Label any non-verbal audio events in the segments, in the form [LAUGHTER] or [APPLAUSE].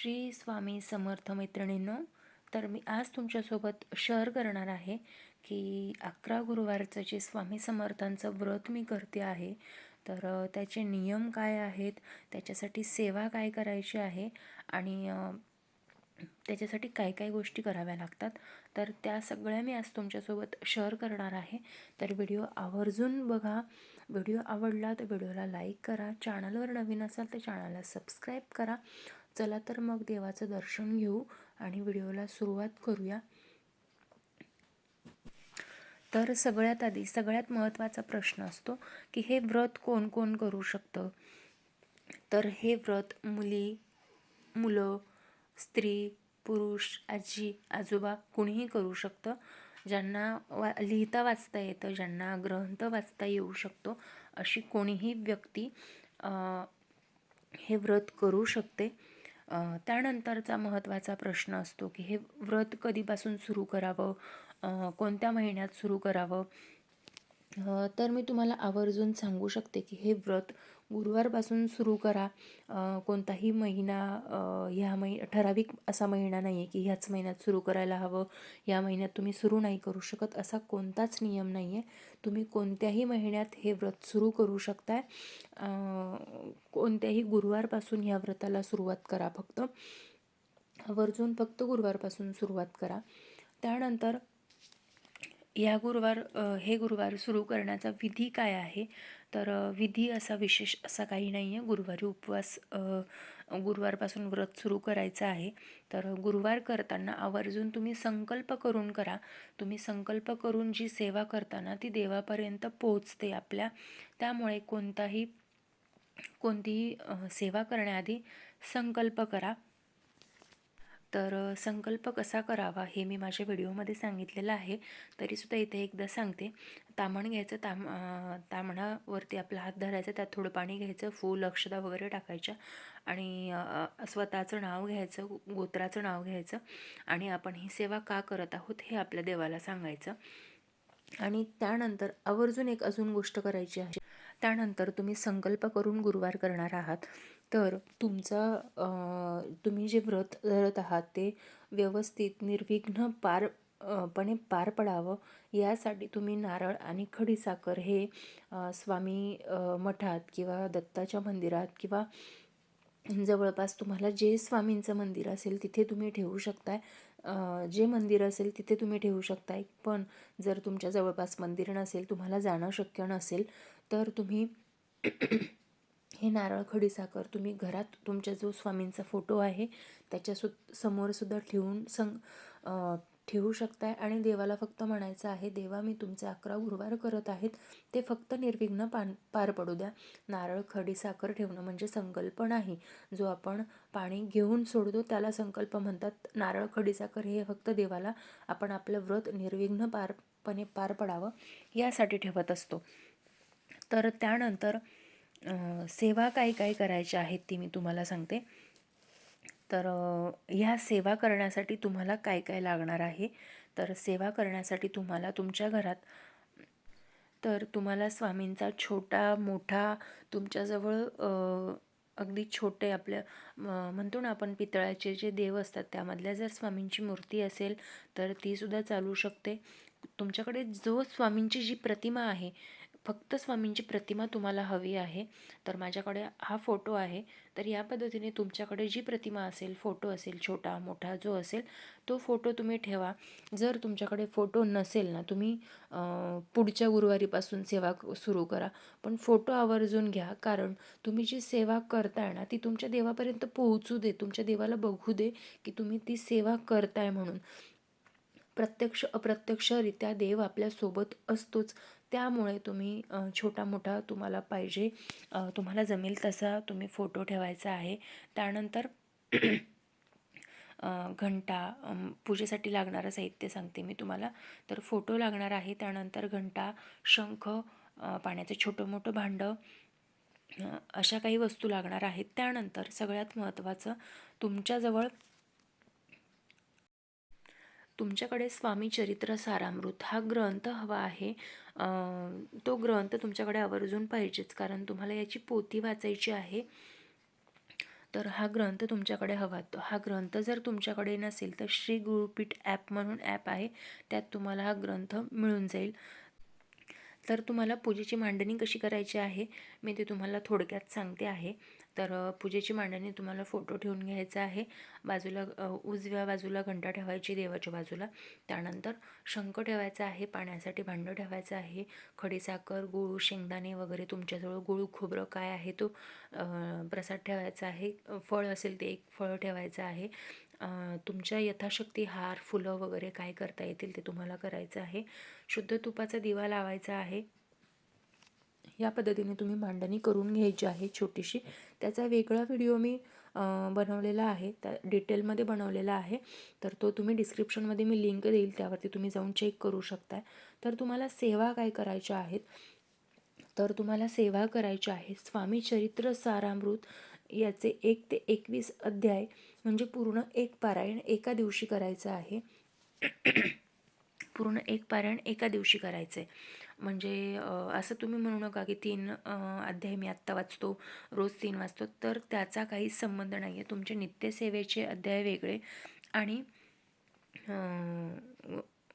श्री स्वामी समर्थ मैत्रिणींनो तर मी आज तुमच्यासोबत शेअर करणार आहे की अकरा गुरुवारचं जे स्वामी समर्थांचं व्रत मी करते आहे तर त्याचे नियम काय आहेत त्याच्यासाठी सेवा काय करायची आहे आणि त्याच्यासाठी काय काय गोष्टी कराव्या लागतात तर त्या सगळ्या मी आज तुमच्यासोबत शेअर करणार आहे. तर व्हिडिओ आवर्जून बघा. व्हिडिओ आवडला तर व्हिडिओला लाईक करा. चॅनलवर नवीन असाल तर चॅनलला सबस्क्राईब करा. चला तर मग देवाचं दर्शन घेऊ आणि व्हिडिओला सुरुवात करूया. तर सगळ्यात आधी सगळ्यात महत्त्वाचा प्रश्न असतो की हे व्रत कोण कोण करू शकतं? तर हे व्रत मुली मुलं स्त्री पुरुष आजी आजोबा कुणीही करू शकतं. ज्यांना वा लिहिता वाचता येतं ज्यांना ग्रंथ वाचता येऊ शकतो अशी कोणीही व्यक्ती हे व्रत करू शकते. त्यानंतरचा महत्त्वाचा प्रश्न असतो की हे व्रत कधीपासून सुरू करावं? कोणत्या महिन्यात सुरू करावं? तर मी तुम्हाला आवर्जून सांगू शकते की हे व्रत गुरुवारपासून सुरू करा. कोणताही महिना ह्या महि ठराविक असा महिना नाही आहे की ह्याच महिन्यात सुरू करायला हवं. या महिन्यात तुम्ही सुरू नाही करू शकत असा कोणताच नियम नाही आहे तुम्ही कोणत्याही महिन्यात हे व्रत सुरू करू शकताय. कोणत्याही गुरुवारपासून ह्या व्रताला सुरुवात करा फक्त. आवर्जून फक्त गुरुवारपासून सुरुवात करा. त्यानंतर या गुरुवार हे गुरुवार सुरू करण्याचा विधी काय आहे? तर विधी असा विशेष असा काही नाही आहे गुरुवारी उपवास गुरुवारपासून व्रत सुरू करायचं आहे. तर गुरुवार करताना आवर्जून तुम्ही संकल्प करून करा. तुम्ही संकल्प करून जी सेवा करताना ती देवापर्यंत पोहोचते आपल्या. त्यामुळे कोणताही कोणतीही सेवा करण्याआधी संकल्प करा. तर संकल्प कसा करावा हे मी माझ्या व्हिडिओमध्ये सांगितलेलं आहे. तरीसुद्धा इथे एकदा सांगते. तामण घ्यायचं ताम तामणावरती आपला हात धरायचा त्यात थोडं पाणी घ्यायचं फूल अक्षदा वगैरे टाकायच्या आणि स्वतःचं नाव घ्यायचं गोत्राचं नाव घ्यायचं आणि आपण ही सेवा का करत आहोत हे आपल्या देवाला सांगायचं. आणि त्यानंतर आवर्जून एक अजून गोष्ट करायची आहे. त्यानंतर तुम्ही संकल्प करून गुरुवार करणार आहात. तर तुमचा तुम्ही जे व्रत धरत आहात ते व्यवस्थित निर्विघ्न पार पणे पार पडावं. यासाठी तुम्ही नारळ आणि खडीसाखर हे स्वामी मठात किंवा दत्ताच्या मंदिरात किंवा जवळपास तुम्हाला जे स्वामींचं मंदिर असेल तिथे तुम्ही ठेवू शकताय. जे मंदिर असेल तिथे तुम्ही ठेवू शकताय. पण जर तुमच्या जवळपास मंदिर नसेल तुम्हाला जाणं शक्य नसेल तर तुम्ही हे नारळ खडीसाखर तुम्ही घरात तुमच्या जो स्वामींचा फोटो आहे त्याच्या सु समोरसुद्धा ठेवून संग ठेवू शकताय. आणि देवाला फक्त म्हणायचं आहे देवा मी तुमचे अकरा गुरुवार करत आहेत. ते फक्त निर्विघ्न पान पार पडू द्या. नारळ खडीसाखर ठेवणं म्हणजे संकल्प नाही. जो आपण पाणी घेऊन सोडतो त्याला संकल्प म्हणतात. नारळ खडीसाखर हे फक्त देवाला आपण आपलं व्रत निर्विघ्न पारपणे पार पडावं यासाठी ठेवत असतो. तर त्यानंतर सेवा काय काय करायच्या आहेत ती मी तुम्हाला सांगते. तर ह्या सेवा करण्यासाठी तुम्हाला काय काय लागणार आहे? तर सेवा करण्यासाठी तुम्हाला तुमच्या घरात तर तुम्हाला स्वामींचा छोटा मोठा तुमच्याजवळ अगदी छोटे आपल्या म- म्हणतो ना आपण पितळाचे जे देव असतात त्यामधल्या जर स्वामींची मूर्ती असेल तर तीसुद्धा चालू शकते. तुमच्याकडे जो स्वामींची जी प्रतिमा आहे फक्त स्वामींची प्रतिमा तुम्हाला हवी आहे तर माझ्याकडे हा फोटो आहे. तर या पद्धतीने तुमच्याकडे जी प्रतिमा असेल फोटो असेल छोटा मोठा जो असेल तो फोटो तुम्ही ठेवा. जर तुमच्याकडे फोटो नसेल ना तुम्ही पुढच्या गुरुवारीपासून सेवा सुरू करा. पण फोटो आवर्जून घ्या कारण तुम्ही जी सेवा करताय ना ती तुमच्या देवापर्यंत पोहोचू दे. तुमच्या देवाला बघू दे की तुम्ही ती सेवा करताय म्हणून. प्रत्यक्ष अप्रत्यक्षरित्या देव आपल्यासोबत असतोच. त्यामुळे तुम्ही छोटा मोठा तुम्हाला पाहिजे. तुम्हाला जमेल तसा तुम्ही फोटो ठेवायचा आहे. त्यानंतर घंटा पूजेसाठी लागणारं साहित्य सांगते मी तुम्हाला. तर फोटो लागणार आहे त्यानंतर घंटा शंख पाण्याचं छोटं मोठं भांडं अशा काही वस्तू लागणार आहेत. त्यानंतर सगळ्यात महत्त्वाचं तुमच्याजवळ तुमच्याकडे स्वामी चरित्र सारामृत हा ग्रंथ हवा आहे. तो ग्रंथ तुमच्याकडे आवर्जून पाहिजेच कारण तुम्हाला याची पोथी वाचायची आहे. तर हा ग्रंथ तुमच्याकडे हवा तो हा ग्रंथ जर तुमच्याकडे नसेल तर श्री गुरुपीठ ॲप म्हणून ॲप आहे. त्यात तुम्हाला हा ग्रंथ मिळून जाईल. तर तुम्हाला पूजेची मांडणी कशी करायची आहे मी ते तुम्हाला थोडक्यात सांगते आहे. तर पूजेची मांडणी तुम्हाला फोटो ठेवून घ्यायचा आहे. बाजूला उजव्या बाजूला घंटा ठेवायची देवाच्या बाजूला. त्यानंतर शंख ठेवायचा आहे पाण्यासाठी भांडं ठेवायचं आहे. खडीसाखर गूळ शेंगदाणे वगैरे तुमच्याजवळ गुळ खोबरं काय आहे तो प्रसाद ठेवायचा आहे. फळ असेल ते एक फळ ठेवायचं आहे. तुमच्या यथाशक्ती हार फुलं वगैरे काय करता येतील ते तुम्हाला करायचं आहे. शुद्ध तुपाचा दिवा लावायचा आहे. या पद्धतीने तुम्ही मांडणी करून घ्यायची आहे छोटीशी. त्याचा वेगळा व्हिडिओ मी बनवलेला आहे. त्या डिटेलमध्ये बनवलेला आहे. तर तो तुम्ही डिस्क्रिप्शनमध्ये मी लिंक देईल. त्यावरती तुम्ही जाऊन चेक करू शकताय. तर तुम्हाला सेवा काय करायच्या आहेत? तर तुम्हाला सेवा करायची आहे. स्वामी चरित्र सारामृत याचे एक ते एकवीस अध्याय म्हणजे पूर्ण एक पारायण एका दिवशी करायचं आहे. [CLEARS THROAT] पूर्ण एक पारायण एका दिवशी करायचं आहे म्हणजे असं तुम्ही म्हणू नका की तीन अध्याय मी आत्ता वाचतो रोज तीन वाचतो तर त्याचा काहीच संबंध नाही आहे तुमचे नित्यसेवेचे अध्याय वेगळे आणि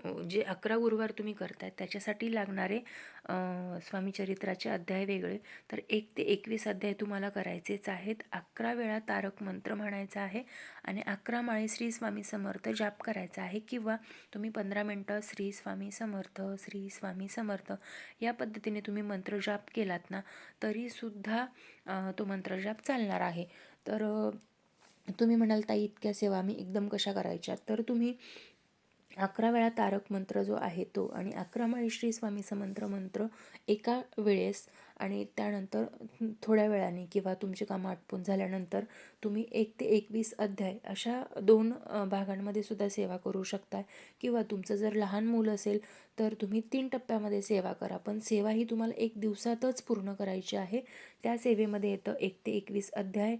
हो, जे अकरा गुरुवार तुम्ही करताय त्याच्यासाठी लागणारे स्वामीचरित्राचे स्वामी चरित्राचे अध्याय वेगळे. तर एक ते एकवीस अध्याय तुम्हाला करायचेच आहेत. अकरा वेळा तारक मंत्र म्हणायचा आहे आणि अकरा माळी श्री स्वामी समर्थ जाप करायचा आहे किंवा तुम्ही पंधरा मिनटं श्री स्वामी समर्थ श्री स्वामी समर्थ या पद्धतीने तुम्ही मंत्र जाप केलात ना तरीसुद्धा तो मंत्र जाप चालणार आहे. तर तुम्ही म्हणाल ताई इतक्या सेवा मी एकदम कशा करायच्या? तर तुम्ही अकरा वेळा तारक मंत्र जो आहे तो आणि अकरा माळी श्री स्वामी समंत्र मंत्र एका वेळेस आणि त्यानंतर थोड्या वेळाने किंवा तुमची कामं आटपून झाल्यानंतर तुम्ही एक ते एकवीस अध्याय अशा दोन भागांमध्ये सुद्धा सेवा करू शकता किंवा तुमचं जर लहान मूल असेल तर तुम्ही तीन टप्प्यामध्ये सेवा करा. पण सेवा ही तुम्हाला एक दिवसातच पूर्ण करायची आहे. त्या सेवेमध्ये येतं एक ते एकवीस अध्याय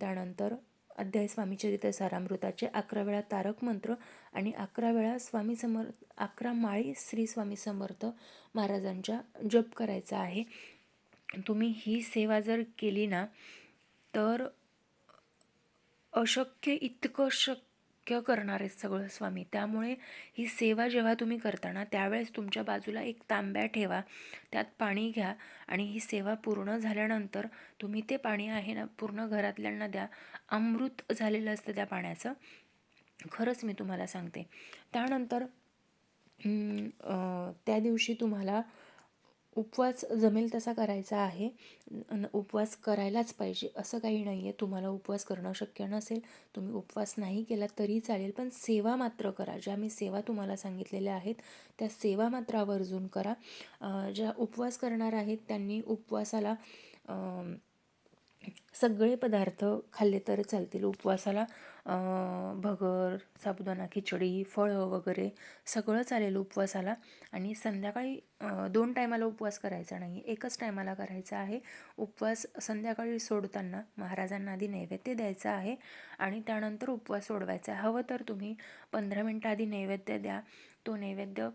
त्यानंतर अध्याय स्वामीचरित्र सारामृताचे अकरा वेळा तारक मंत्र आणि अकरा वेळा स्वामी समर्थ अकरा माळी श्री स्वामी समर्थ महाराजांच्या जप करायचा आहे. तुम्ही ही सेवा जर केली ना तर अशक्य इतकं शक्य करणार आहेत सगळं स्वामी. त्यामुळे ही सेवा जेव्हा तुम्ही करताना त्यावेळेस तुमच्या बाजूला एक तांब्या ठेवा त्यात पाणी घ्या आणि ही सेवा पूर्ण झाल्यानंतर तुम्ही ते पाणी आहे ना पूर्ण घरातल्यांना द्या. अमृत झालेलं असतं त्या पाण्याचं. खरंच मी तुम्हाला सांगते. त्यानंतर त्या दिवशी तुम्हाला उपवास जमेल तसा करायचा आहे. न उपवास करायलाच पाहिजे. असं काही नाही आहे तुम्हाला उपवास करणं शक्य नसेल तुम्ही उपवास नाही केला तरी चालेल पण सेवा मात्र करा. ज्या मी सेवा तुम्हाला सांगितलेल्या आहेत त्या सेवा मात्र आवर्जून करा. ज्या उपवास करणार आहेत त्यांनी उपवासाला सगळे पदार्थ खाल्ले तर चालतील. उपवासाला भगर साबुदाणा खिचडी फळं वगैरे सगळं चालेल उपवासाला. आणि संध्याकाळी दोन टायमाला उपवास करायचा नाही. एकच टायमाला करायचा आहे. उपवास संध्याकाळी सोडताना महाराजांना आधी नैवेद्य द्यायचा आहे आणि त्यानंतर उपवास सोडवायचा आहे. हवं तर तुम्ही पंधरा मिनटं आधी नैवेद्य द्या. तो नैवेद्य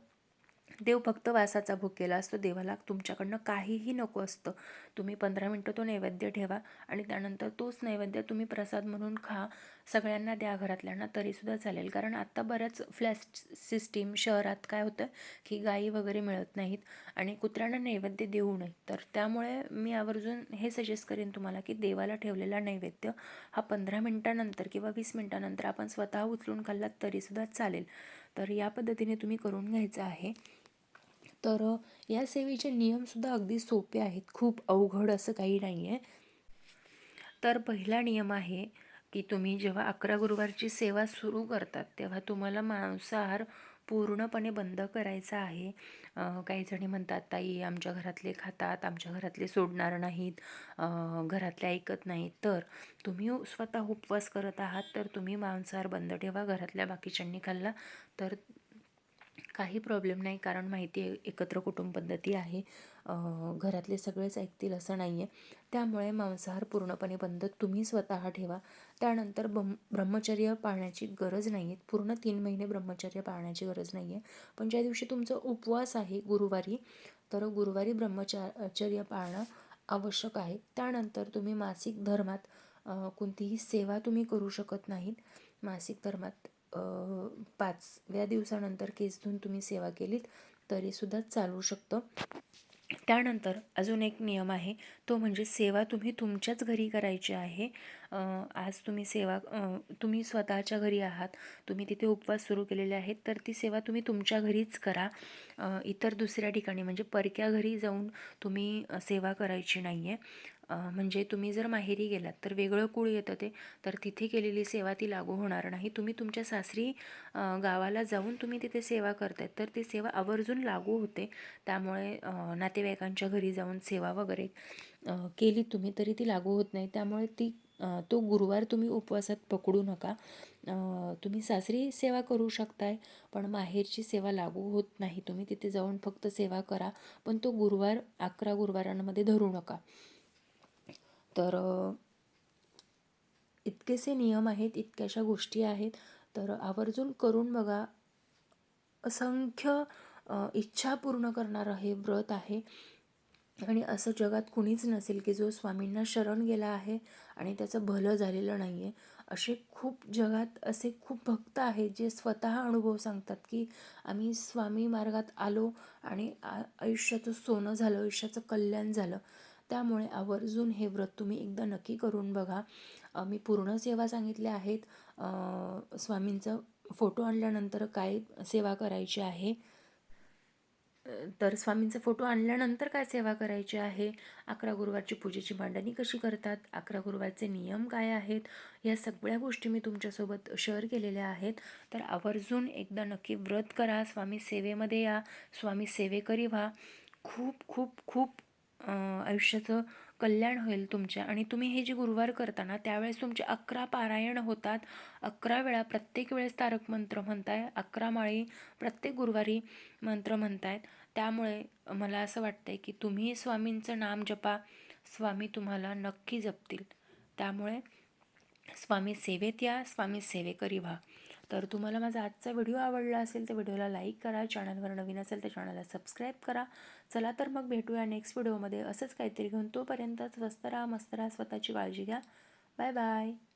देव फक्त वासाचा भुकेला असतो. देवाला तुमच्याकडनं काहीही नको असतं. तुम्ही पंधरा मिनटं तो नैवेद्य ठेवा आणि त्यानंतर तोच नैवेद्य तुम्ही प्रसाद म्हणून खा. सगळ्यांना द्या घरातल्यांना तरीसुद्धा चालेल. कारण आत्ता बऱ्याच फ्लॅश सिस्टीम शहरात काय होतं की गायी वगैरे मिळत नाहीत आणि कुत्र्यांना नैवेद्य देऊ नये. तर त्यामुळे मी आवर्जून हे सजेस्ट करेन तुम्हाला की देवाला ठेवलेला नैवेद्य हा पंधरा मिनटानंतर किंवा वीस मिनटानंतर आपण स्वतः उचलून खाल्लात तरीसुद्धा चालेल. तर या पद्धतीने तुम्ही करून घ्यायचं आहे. तर या सेवेचे नियमसुद्धा अगदी सोपे आहेत. खूप अवघड असं काही नाही आहे तर पहिला नियम आहे की तुम्ही जेव्हा अकरा गुरुवारची सेवा सुरू करतात तेव्हा तुम्हाला मांसाहार पूर्णपणे बंद करायचा आहे. काही जणी म्हणतात ताई आमच्या घरातले खातात आमच्या घरातले सोडणार नाहीत घरातले ऐकत नाहीत. तर तुम्ही स्वतः उपवास करत आहात तर तुम्ही मांसाहार बंद ठेवा घरातल्या बाकीच्यांनी खाल्ला तर काही प्रॉब्लेम नाही कारण माहिती आहे एकत्र कुटुंब पद्धती आहे. घरातले सगळेच ऐकतील असं नाही आहे त्यामुळे मांसाहार पूर्णपणे बंद. तुम्ही स्वतः ठेवा. त्यानंतर बम ब्रह्मचर्य पाळण्याची गरज नाही आहे पूर्ण तीन महिने ब्रह्मचर्य पाळण्याची गरज नाही आहे पण ज्या दिवशी तुमचा उपवास आहे गुरुवारी तर गुरुवारी ब्रह्मचार्य पाळणं आवश्यक आहे. त्यानंतर तुम्ही मासिक धर्मात कोणतीही सेवा तुम्ही करू शकत नाहीत. मासिक धर्मात पाचव्या दिवसानंतर केस धुवून तुम्ही सेवा केलीत तरीसुद्धा चालू शकतं. त्यानंतर अजून एक नियम आहे तो म्हणजे सेवा तुम्ही तुमच्याच घरी करायची आहे. आज तुम्ही सेवा तुम्ही स्वतःच्या घरी आहात तुम्ही तिथे उपवास सुरू केलेले आहेत तर ती सेवा तुम्ही तुमच्या घरीच करा. इतर दुसऱ्या ठिकाणी म्हणजे परक्या घरी जाऊन तुम्ही सेवा करायची नाही आहे म्हणजे तुम्ही जर माहेरी गेलात तर वेगळं कुळ येतं ते. तर तिथे केलेली सेवा ती लागू होणार नाही. तुम्ही तुमच्या सासरी गावाला जाऊन तुम्ही तिथे सेवा करतायत. तर ती सेवा आवर्जून लागू होते. त्यामुळे नातेवाईकांच्या घरी जाऊन सेवा वगैरे केली तुम्ही तरी ती लागू होत नाही. त्यामुळे ती तो गुरुवार तुम्ही उपवासात पकडू नका. तुम्ही सासरी सेवा करू शकताय पण माहेरची सेवा लागू होत नाही. तुम्ही तिथे जाऊन फक्त सेवा करा पण तो गुरुवार अकरा गुरुवारांमध्ये धरू नका. तर इतकेसे नियम आहेत इतक्याशा गोष्टी आहेत तर आवर्जून करून बघा असंख्य इच्छा पूर्ण करणारं हे व्रत आहे. आणि असं जगात कुणीच नसेल की जो स्वामींना शरण गेला आहे आणि त्याचं भलं झालेलं नाही आहे असे खूप जगात असे खूप भक्त आहेत जे स्वतः अनुभव सांगतात की आम्ही स्वामी मार्गात आलो आणि आ आयुष्याचं सोनं झालं आयुष्याचं कल्याण झालं. त्यामुळे आवर्जून हे व्रत तुम्ही एकदा नक्की करून बघा. मी पूर्ण सेवा सांगितल्या आहेत. स्वामींचं फोटो आणल्यानंतर काय सेवा करायची आहे? तर स्वामींचा फोटो आणल्यानंतर काय सेवा करायची आहे? अकरा गुरुवारची पूजेची मांडणी कशी करतात? अकरा गुरुवारचे नियम काय आहेत? या सगळ्या गोष्टी मी तुमच्यासोबत शेअर केलेल्या आहेत. तर आवर्जून एकदा नक्की व्रत करा. स्वामी सेवेमध्ये या. स्वामी सेवेकरी व्हा. खूप खूप खूप आयुष्याचं कल्याण होईल तुमच्या. आणि तुम्ही हे जे गुरुवार करताना त्यावेळेस तुमचे अकरा पारायण होतात. अकरा वेळा प्रत्येक वेळेस तारक मंत्र म्हणताय. अकरा माळी प्रत्येक गुरुवारी मंत्र म्हणतायत. त्यामुळे मला असं वाटतंय की तुम्ही स्वामींचं नाम जपा. स्वामी तुम्हाला नक्की जपतील. त्यामुळे स्वामी सेवेत या स्वामी सेवेकरी व्हा. तर तुम्हाला माझा आजचा व्हिडिओ आवडला असेल तर व्हिडिओला लाईक करा चॅनलवर नवीन असेल तर चॅनलला सबस्क्राईब करा. चला तर मग भेटूया नेक्स्ट व्हिडिओमध्ये. असंच काहीतरी घेऊन तोपर्यंत स्वस्त राहा मस्त राहा स्वतःची काळजी घ्या. Bye bye.